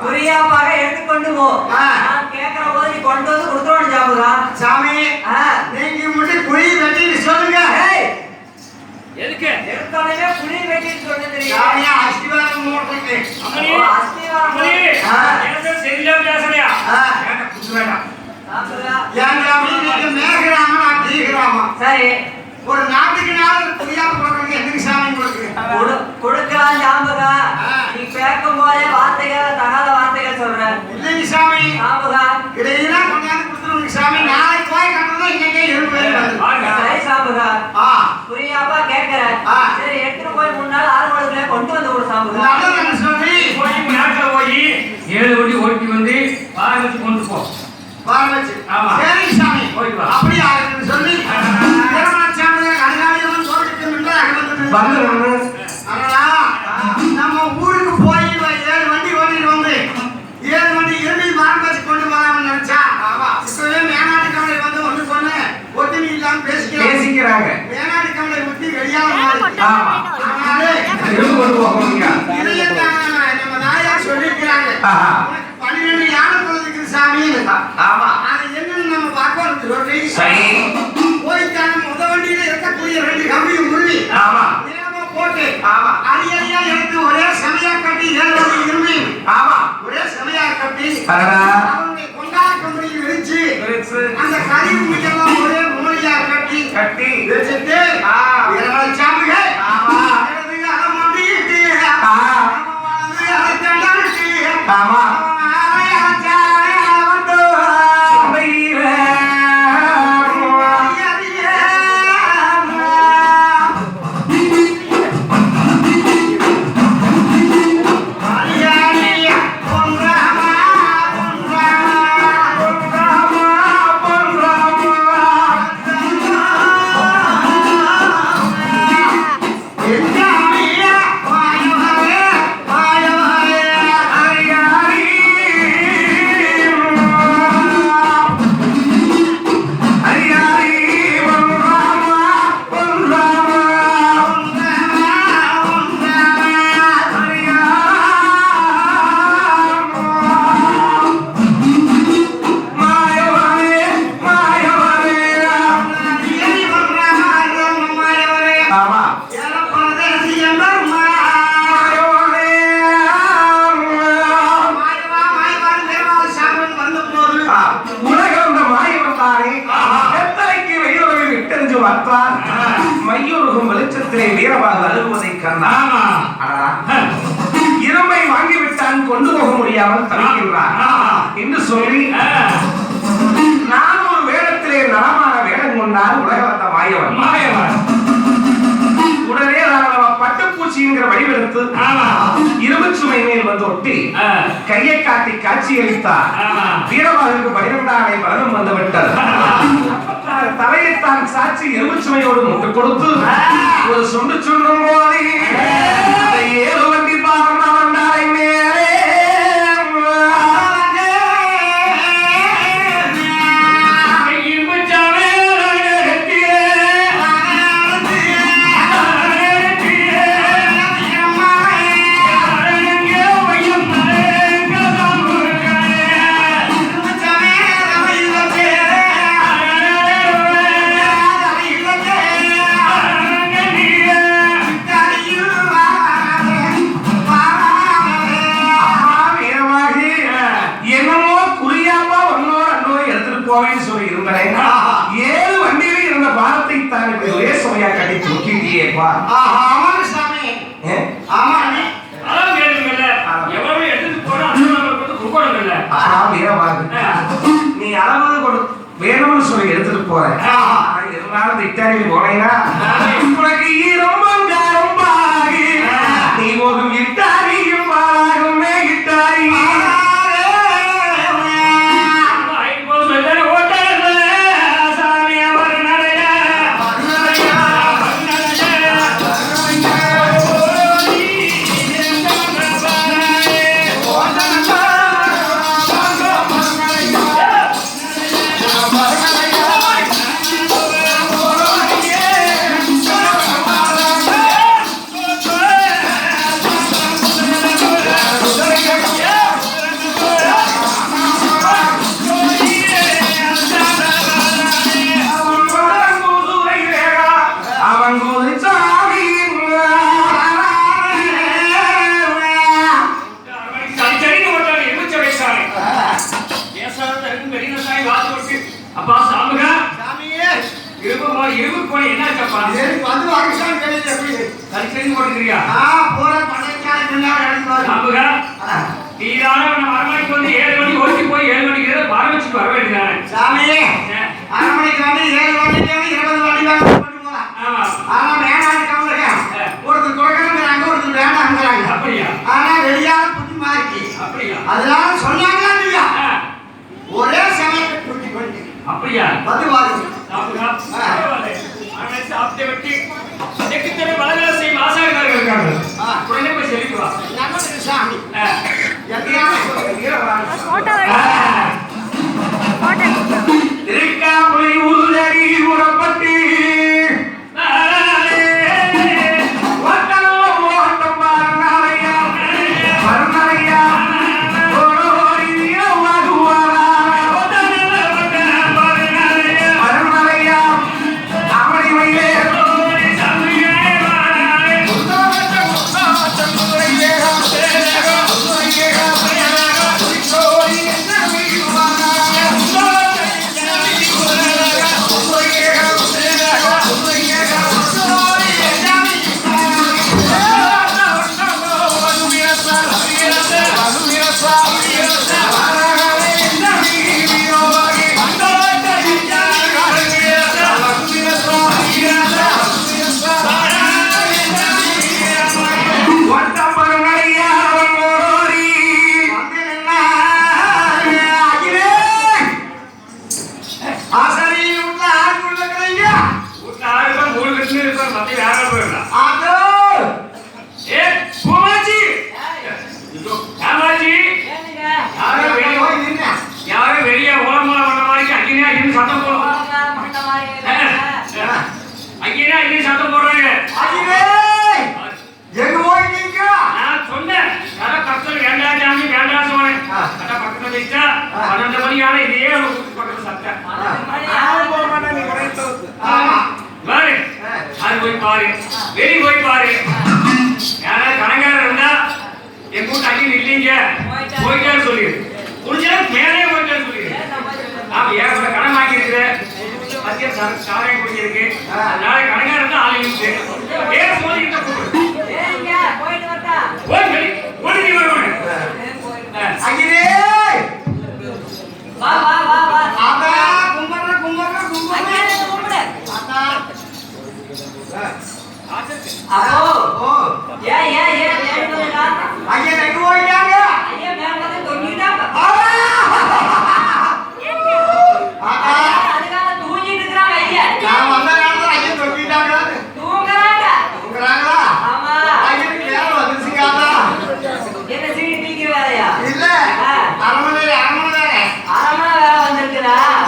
புரியாப்பாக எடுத்துக்கொண்டு போ. நான் கேட்கிற போது நீ கொண்டு வந்து கொடுத்துருவானு ஜாமுகா. சாமி. நீங்க மட்டும் குழி வெட்டிட்டு சொல்லுங்க. எதுக்கு? எடுத்தோடனே புளி வெட்டின்னு சொல்லு தெரியும் சாமியா அஸ்திவாரம் மூட்டைக்கு அம்மணி. அஸ்திவாரம். அம்மணி. ஆ. பேசுறது சரியில்லாம பேசுறியா ஆ. வேண்டாம் குத்து வேண்டாம் சாப்பிடுறா? ஏன் சாமி நீங்க மேகராம நான் தீகிராமா சரி. ஒரு நாட்டுக்கு நாள் புரியா போடுறது எதுக்கு சாமி கொடுக்கு பன்னிரெண்டு யானை குழந்தைக்கு சாமின்னு ஆமா. அது என்னன்னு நம்ம பார்க்கணும் சரி. போய்த்தான முத வண்டியில இருக்கக்கூடிய ரெண்டு கம்பியும் முருவி. ஆமா. போட்டு ஆமா. அரியறியா எடுத்து ஒரே செமையா கட்டி ஆமா. ஒரே செமையா கட்டி. மையுருகும் வெளிச்சத்திலே வீரமாக அழுகுவதை அடடா. இரும்பை வாங்கி விட்டான் கொண்டு போக முடியாமல் தவிக்கின்றான் ஆமா. என்று சொல்லி. நான் ஒரு வேடத்திலே நலமான வேடம் கொண்டால் உலக வந்த மாயவன் மாயவன் உடனே பட்டுப்பூச்சிங்கிற வடிவெடுத்து இரும்பு சுமை மேல் வந்து ஒட்டி. கையை காட்டி காட்சியளித்தார் ஆமா. வீரபாகுக்கு பனிரெண்டானை பலனும் வந்து விட்டது தலையைத்தான் சாட்சி எலும்பு சுமையோடு முட்டு கொடுத்து ஒரு சொண்டு சொல்லும் போது போறேன் ஆஹா. ஆனா, இருந்தாலும் திட்டாரி போனேன்னா என்ன சாமி அப்பா சாமுக சாமியே. இரும்பு போல இரும்பு போல என்ன வந்து வாங்கிசாமி கேள்வி போட்டுக்கிறியா? ஆ போல பணக்காரன் எல்லாம் நடந்து சாமுக நீதான நம்ம ஏழு மணிக்கு ஓடி போய் ஏழு மணிக்கு பரமச்சுக்கு வர வேண்டியதானே சாமியே. ஆகுது. மாட்டேன், நீ உடனே தோத்து. ஆமா. பாரு அது போய் பாரு வெளி போய் பாரு யாராவது கடங்காரர் இருந்தா என் கூட்ட அங்கே இல்லைங்க போயிட்டான்னு சொல்லிடு முடிஞ்சா மேலே போயிட்டான்னு சொல்லிடு? நாம ஏகப்பட்ட கடன் வாங்கியிருக்கு மத்திய சாராயம் குடிச்சிருக்கு அதனால இருந்தா ஆள் இருக்கு பேர் மோதிக்கிட்ட கூப்பிடு